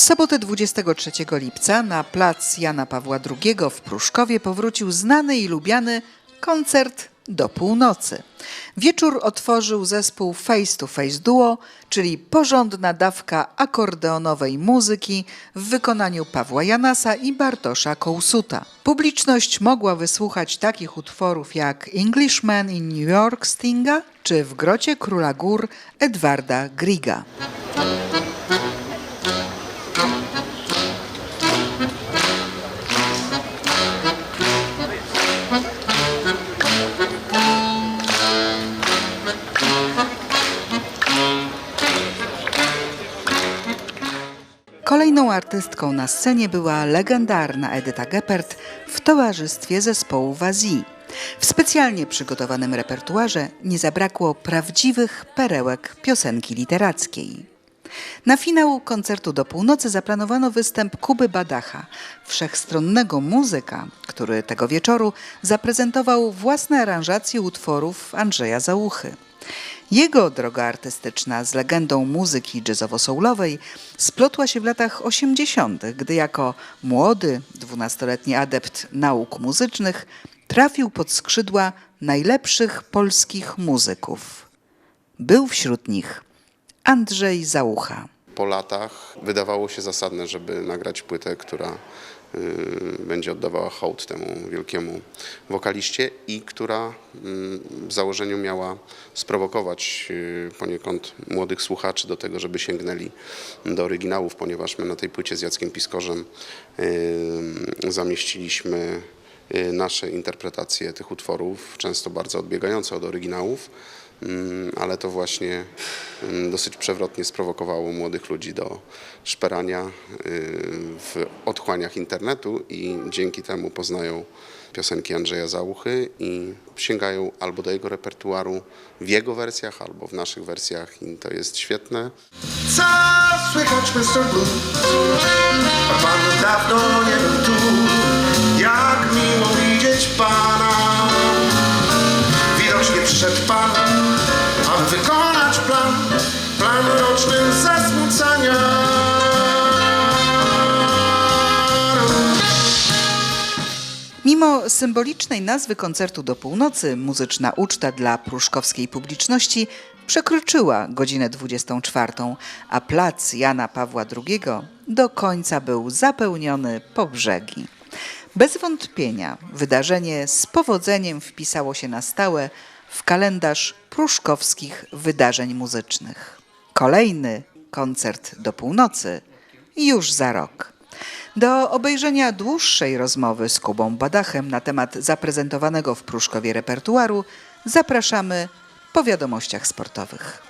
W sobotę 23 lipca na plac Jana Pawła II w Pruszkowie powrócił znany i lubiany koncert do północy. Wieczór otworzył zespół Face to Face Duo, czyli porządna dawka akordeonowej muzyki w wykonaniu Pawła Janasa i Bartosza Kołsuta. Publiczność mogła wysłuchać takich utworów jak Englishman in New York Stinga czy W grocie Króla Gór Edwarda Griga. Kolejną artystką na scenie była legendarna Edyta Geppert w towarzystwie zespołu Wazii. W specjalnie przygotowanym repertuarze nie zabrakło prawdziwych perełek piosenki literackiej. Na finał koncertu do północy zaplanowano występ Kuby Badacha, wszechstronnego muzyka, który tego wieczoru zaprezentował własne aranżacje utworów Andrzeja Załuchy. Jego droga artystyczna z legendą muzyki jazzowo-soulowej splotła się w latach 80., gdy jako młody, dwunastoletni adept nauk muzycznych trafił pod skrzydła najlepszych polskich muzyków. Był wśród nich Andrzej Załucha. Po latach wydawało się zasadne, żeby nagrać płytę, która y, będzie oddawała hołd temu wielkiemu wokaliście i która y, w założeniu miała sprowokować y, poniekąd młodych słuchaczy do tego, żeby sięgnęli do oryginałów, ponieważ my na tej płycie z Jackiem Piskorzem y, zamieściliśmy nasze interpretacje tych utworów, często bardzo odbiegające od oryginałów. Mm, ale to właśnie mm, dosyć przewrotnie sprowokowało młodych ludzi do szperania y, w otchłaniach internetu i dzięki temu poznają piosenki Andrzeja Załuchy i sięgają albo do jego repertuaru w jego wersjach, albo w naszych wersjach i to jest świetne. Co słychać, Mr. Blue? Wykonać plan. Plan roczny zasmucania. Mimo symbolicznej nazwy koncertu do północy, muzyczna uczta dla pruszkowskiej publiczności przekroczyła godzinę 24, a plac Jana Pawła II do końca był zapełniony po brzegi. Bez wątpienia wydarzenie z powodzeniem wpisało się na stałe w kalendarz pruszkowskich wydarzeń muzycznych. Kolejny koncert do północy już za rok. Do obejrzenia dłuższej rozmowy z Kubą Badachem na temat zaprezentowanego w Pruszkowie repertuaru zapraszamy po wiadomościach sportowych.